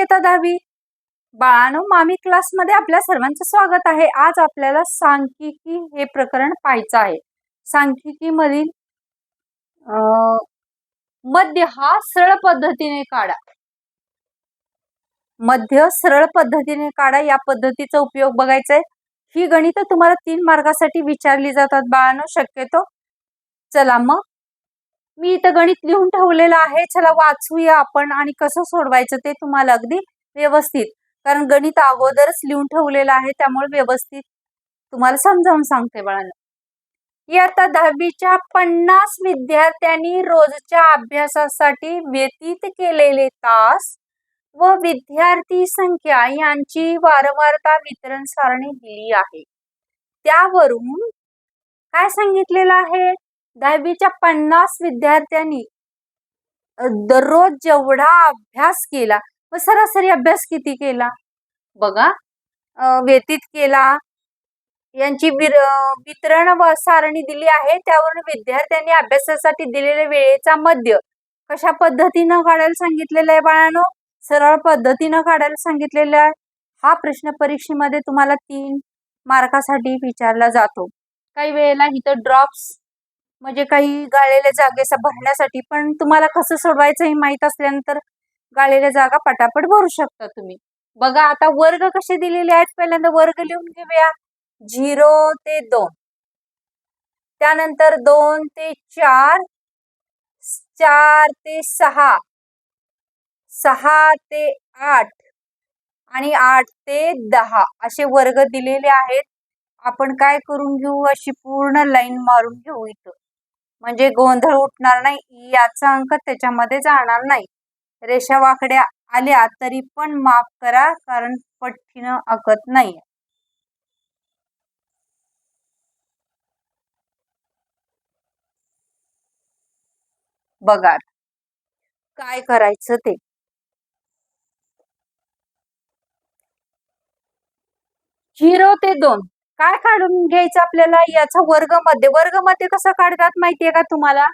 इयत्ता दहावी? बाळानो मामी क्लासमध्ये आपल्या सर्वांचं स्वागत आहे. आज आपल्याला सांख्यिकी हे प्रकरण पाहायचं आहे. सांख्यिकीमधील अं, मध्य हा सरळ पद्धतीने काढा. मध्य सरळ पद्धतीने काढा. या पद्धतीचा उपयोग बघायचा आहे. ही गणित तुम्हाला तीन मार्गासाठी विचारली जातात बाळानो. शक्यतो चला मग मी इथं गणित लिहून ठेवलेलं आहे. चला वाचूया आपण आणि कसं सोडवायचं ते तुम्हाला अगदी व्यवस्थित. कारण गणित अगोदरच लिहून ठेवलेलं आहे त्यामुळे व्यवस्थित तुम्हाला समजावून सांगते बाळांना. इयत्ता दहावीच्या पन्नास विद्यार्थ्यांनी रोजच्या अभ्यासासाठी व्यतीत केलेले तास व विद्यार्थी संख्या यांची वारंवारता वितरण सारणी दिली आहे. त्यावरून काय सांगितलेलं आहे? दहावीच्या पन्नास विद्यार्थ्यांनी दररोज जेवढा अभ्यास केला व सरासरी अभ्यास किती केला? बघा व्यतीत केला. यांची वितरण व सारणी दिली आहे. त्यावरून विद्यार्थ्यांनी अभ्यासासाठी दिलेल्या वेळेचा मध्य कशा पद्धतीनं काढायला सांगितलेलं आहे बाळांनो? सरळ पद्धतीनं काढायला सांगितलेलं आहे. हा प्रश्न परीक्षेमध्ये तुम्हाला तीन मार्कासाठी विचारला जातो. काही वेळेला इथं ड्रॉप्स म्हणजे काही गाळलेल्या जागेचा भरण्यासाठी पण तुम्हाला कसं सोडवायचं हे माहीत असल्यानंतर गाळलेल्या जागा पटापट भरू शकता तुम्ही. बघा आता वर्ग कसे दिलेले आहेत? पहिल्यांदा वर्ग लिहून घेऊया. झिरो ते दोन. त्यानंतर दोन ते चार चार ते सहा. सहा ते आठ. आणि आठ ते दहा. असे वर्ग दिलेले आहेत. आपण काय करून घेऊ? अशी पूर्ण लाईन मारून घेऊ इथं. म्हणजे गोंधळ उठणार नाही याचा अंक त्याच्यामध्ये जाणार नाही. रेषा वाकड्या आल्या तरी पण माफ करा कारण पट्टीनं आकत नाही बघा काय करायचं ते? झिरो ते दोन. काय काढून घ्यायचं आपल्याला याचा वर्गमध्ये वर्गमध्ये कसं काढतात माहितीये का तुम्हाला?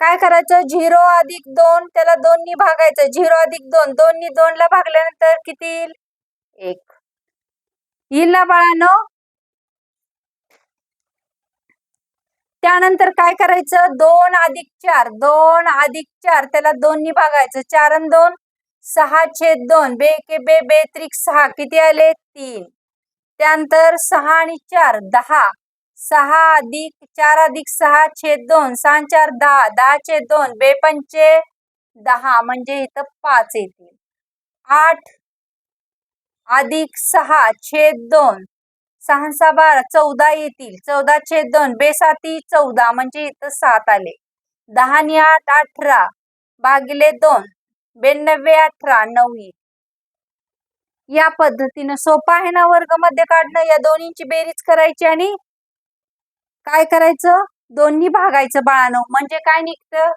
काय करायचं? झिरो अधिक दोन त्याला दोननी भागायचं. झिरो अधिक दोन दोननी दोनला भागल्यानंतर किती येईल? एक. येईल ना बाळानो? त्यानंतर काय करायचं? दोन अधिक चार दोन अधिक चार त्याला दोननी भागायचं. चार आणि दोन सहा छेद दोन. बे के बे बेत्रिक सहा. किती आले? तीन. त्यानंतर सहा आणि चार दहा. सहा अधिक चार अधिक सहा छेद दोन सहा चार दहा. दहा छेद दोन बेपंचे दहा. म्हणजे इथं पाच येतील आठ अधिक सहा छेद दोन सहा सहा बारा चौदा येतील. चौदा छेद दोन बेसाती चौदा. म्हणजे इथं सात आले. दहा आणि आठ अठरा. भागिले दोन बेनव्वे अठरा नऊ येईल. या पद्धतीनं सोपं आहे ना वर्गमध्ये काढणं? या दोन्हींची बेरीज करायची आणि काय करायचं? दोन्ही भागायचं बाळानं. म्हणजे काय निघतं?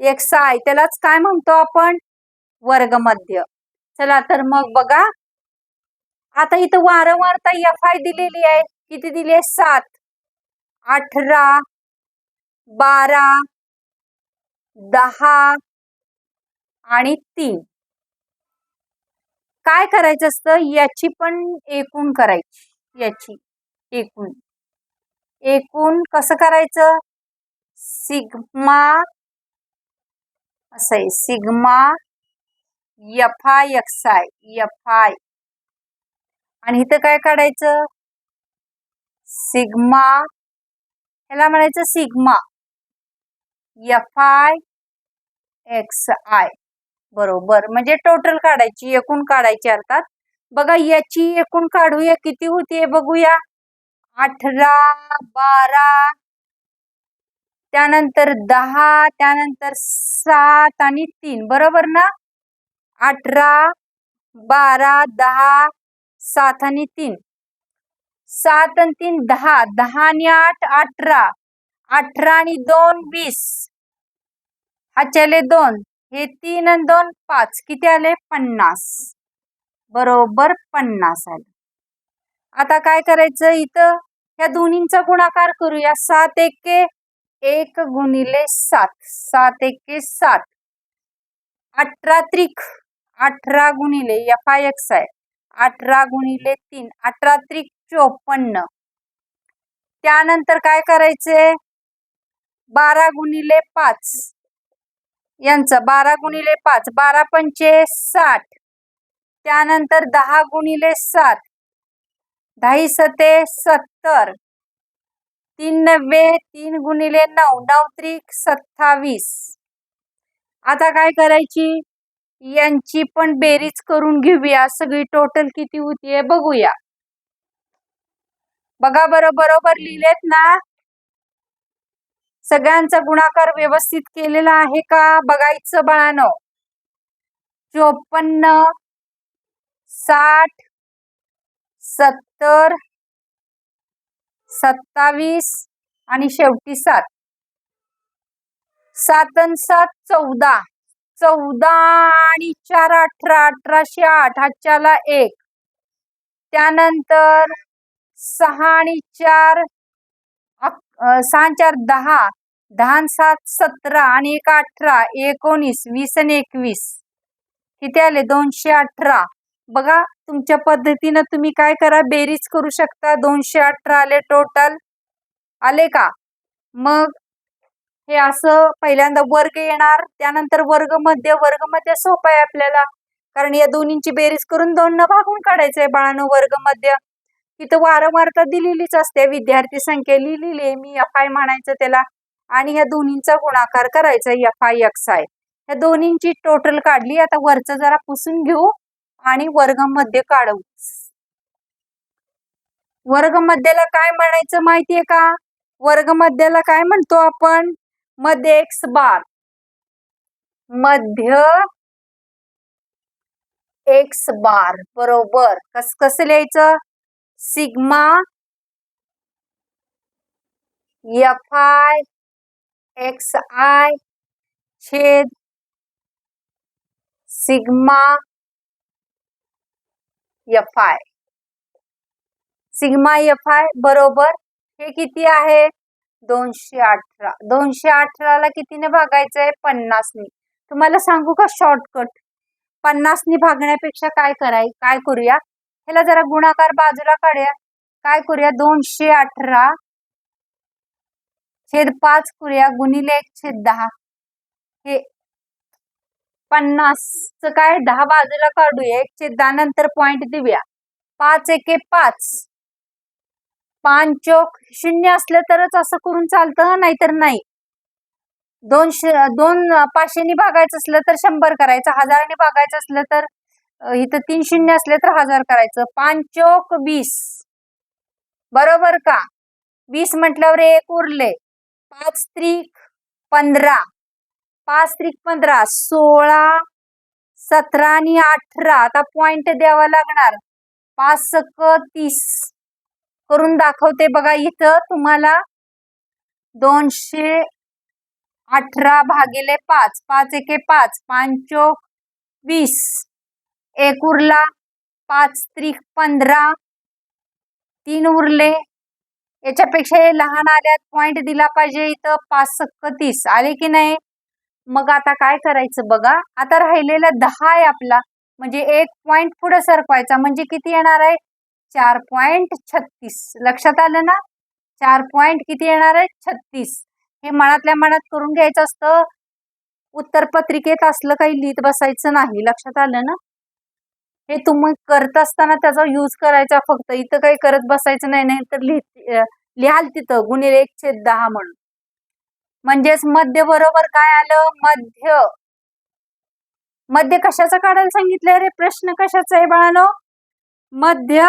एक साय. त्यालाच काय म्हणतो आपण? वर्गमध्य. चला तर मग बघा. आता इथं वारंवारता एफ आय दिलेली आहे. किती दिली आहे? सात. अठरा. बारा. दहा. आणि तीन. काय करायचं असतं? याची पण एकूण करायची. याची एकूण. एकूण कसं करायचं? सिग्मा असं आहे. Sigma F I I X I. F I. आणि इथं काय काढायचं? सिग्मा ह्याला म्हणायचं sigma. F I I X I. बरोबर. म्हणजे टोटल काढायची एकूण काढायची अर्थात. बघा याची एकूण काढूया किती होतीये बघूया. अठरा बारा त्यानंतर दहा त्यानंतर सात आणि तीन. बरोबर ना? अठरा बारा दहा सात आणि तीन. सात आणि तीन दहा. दहा आणि आठ अठरा. अठरा आणि दोन वीस. हाच्याले दोन. हे तीन आणि दोन पाच किती आले? पन्नास. बरोबर पन्नास आले. आता काय करायचं इथं? ह्या दोन्हींचा गुणाकार करूया. सात एके एक गुणिले सात. सात एके सात. अठरा त्रिक. अठरा गुणिले एफ आय एक्स आहे अठरा गुणिले तीन. अठरा त्रिक चोपन्न. त्यानंतर काय करायचे बारा गुणिले पाच. यांचं बारा गुणिले पाच बारा पंचे साठ. त्यानंतर दहा गुणिले सात. दहा सते सत्तर. तीन नव्वे तीन गुणिले नऊ नऊ त्रिक सत्तावीस. आता काय करायची? यांची पण बेरीज करून घेऊया. सगळी टोटल किती होतीये बघूया. बघा बरं बरोबर लिहिलेत ना? सगळ्यांचा गुणाकार व्यवस्थित केलेला आहे का? बघायचं बाळानं. चोपन्न साठ सत्तर सत्तावीस आणि शेवटी सात. सात सात चौदा. चौदा आणि चार अठरा अठराशे आठ हातच्याला एक. त्यानंतर सहा आणि चार सहा चार दहा. दहा सात सतरा आणि एक अठरा एकोणीस वीस आणि एकवीस. किती आले? दोनशे अठरा. बघा तुमच्या पद्धतीनं तुम्ही काय करा? बेरीज करू शकता. दोनशे अठरा आले टोटल आले का? मग हे असं पहिल्यांदा वर्ग येणार. त्यानंतर वर्ग मध्य. वर्ग मध्य सोपं आहे आपल्याला. कारण या दोन्हींची बेरीज करून दोन न भागून काढायचंय बाळानं वर्ग मध्य. तिथं वारंवारता दिलेलीच असते. विद्यार्थी संख्या लिहिलेली आहे. मी एफ आय म्हणायचं त्याला. आणि ह्या दोन्हींचा गुणाकार करायचा एफ आय एक्स आय ह्या दोन्हींची टोटल काढली. आता वरचं जरा पुसून घेऊ आणि वर्गमध्ये काढू. वर्गमध्येला काय म्हणायचं माहितीये का? वर्गमध्येला काय म्हणतो आपण? मध्य एक्स बार मध्य एक्स बार बरोबर. कस कसं लिहायचं? Sigma F I X I छेद sigma F I sigma F I बरोबर हे किती आहे? दोनशे अठरा. दोनशे अठराला कितीने भागायचंय? पन्नासनी. तुम्हाला सांगू का शॉर्टकट पन्नासनी भागण्यापेक्षा काय कराय काय करूया? ह्याला जरा गुणाकार बाजूला काढूया. काय करूया? दोनशे अठरा छेद पाच करूया गुणिले एक छेद दहा. हे पन्नास. काय? दहा बाजूला काढूया. एक छेद दहा नंतर पॉइंट देऊया. पाच एके पाच. पांचोक शून्य असलं तरच असं करून चालतं नाहीतर नाही. दोनशे दोन पाचशेनी भागायचं असलं तर शंभर करायचं. हजाराने भागायचं असलं तर इथं तीन शून्य असले तर हजार करायचं. पांचोक वीस. बरोबर का? वीस म्हटल्यावर एक उरले. पाच त्रिक पंधरा. पाच त्रिक पंधरा सोळा सतरा आणि अठरा. आता पॉइंट द्यावा लागणार. पाच सक तीस. करून दाखवते बघा इथं तुम्हाला. दोनशे अठरा भागिले पाच. पाच एके पाच. पांचोक वीस. एक उरला. पाच त्रिक पंधरा. तीन उरले. याच्यापेक्षा हे लहान आल्यात पॉइंट दिला पाहिजे इथं पाच सक्क तीस. आले की नाही? मग आता काय करायचं बघा. आता राहिलेला दहा आहे आपला. म्हणजे एक पॉइंट पुढे सरकवायचा. म्हणजे किती येणार आहे? चार पॉइंट छत्तीस. लक्षात आलं ना? चार पॉइंट किती येणार आहे? छत्तीस. हे मनातल्या मनात करून घ्यायचं असतं. उत्तरपत्रिकेत असलं काही लिहित बसायचं नाही. लक्षात आलं ना? हे तुम्ही करत असताना त्याचा यूज करायचा फक्त. इथं काही करत बसायचं नाही नाही तर लिह लिहाल तिथं गुणिले एक छेद दहा म्हणून. म्हणजेच मध्य बरोबर काय आलं? मध्य. मध्य कशाचं काढायला सांगितलंय रे? प्रश्न कशाचा आहे बाळानो? मध्य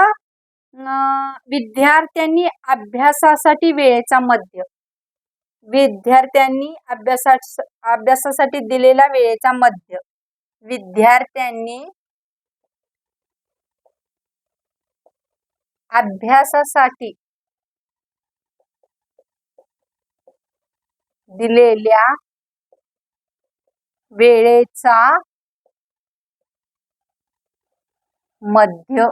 विद्यार्थ्यांनी अभ्यासासाठी वेळेचा मध्य. विद्यार्थ्यांनी अभ्यासा अभ्यासासाठी दिलेला वेळेचा मध्य. विद्यार्थ्यांनी अभ्यासासाठी दिलेल्या वेळेचा मध्य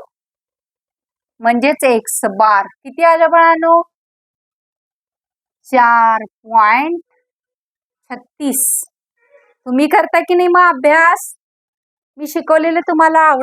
म्हणजेच एक्स बार. किती आलं बाळानो? चार पॉइंट छत्तीस. तुम्ही करता की नाही मग अभ्यास? मी शिकवलेलं तुम्हाला आवड